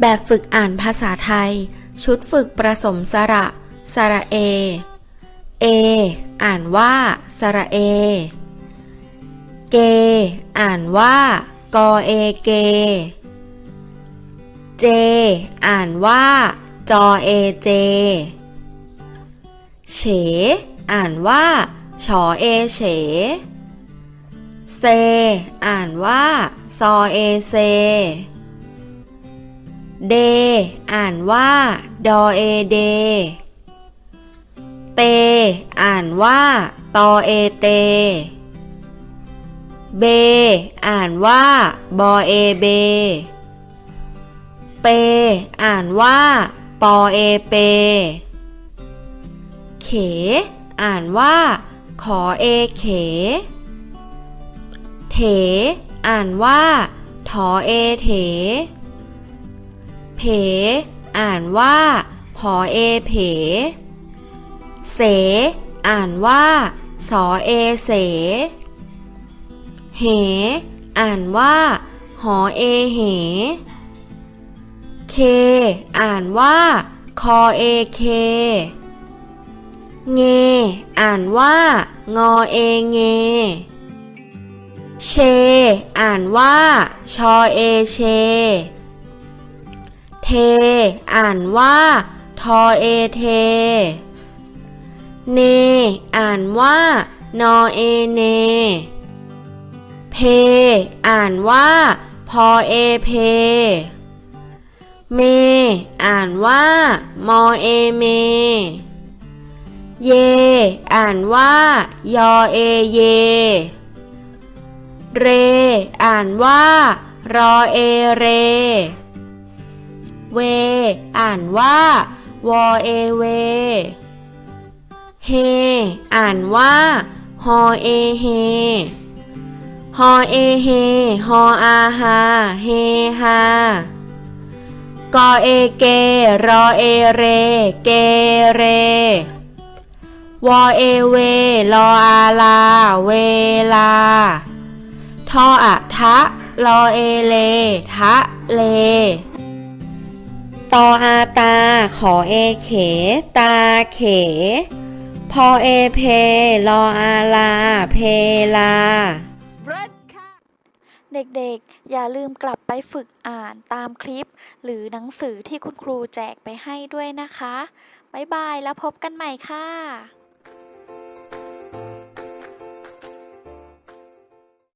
แบบฝึกอ่านภาษาไทย ชุดฝึกประสมสระ สระเอ เอ อ่านว่า สระเอ เก อ่านว่า กอเอเก เจ อ่านว่า จอเอเจ เฉ อ่านว่า ชอเอเฉ เซ อ่านว่า ซอเอเซ เด อ่านว่า ดอเอเด เต อ่านว่า ตอเอเต เบ อ่านว่า บอเอเบ เป อ่านว่า ปอเอเป เข อ่านว่า ขอเอเข เถ อ่านว่า ถอเอเถ เพ อ่านว่าพอเอเพ เส อ่านว่า สอเอเส เห อ่านว่า หอเอเห เค อ่านว่า คอเอเคเง อ่านว่า งอเอเง เช อ่านว่า ชอเอเช เท อ่านว่า ทอเอเท เน อ่านว่า นอเอเน เพ อ่านว่า พอเอเพ เม อ่านว่า มอเอเม เย อ่านว่า ยอเอเย เร อ่านว่า รอเอเร เว อ่านว่าวอเอเว เฮ อ่านว่าฮอเอเฮ ฮอเอเฮ ฮออาฮาเฮฮากอเอเก รอเอเร เกเร วอเอเว ลออาลา เวลา ทออะทะ ลอเอเล ทะเล ตออาตา ขอเอเข ตาเข พอเอเพลออาลา เพลา เด็กๆ อย่าลืมกลับไปฝึกอ่านตามคลิป หรือหนังสือที่คุณครูแจกไปให้ด้วยนะคะ บ๊ายบายแล้วพบกันใหม่ค่ะ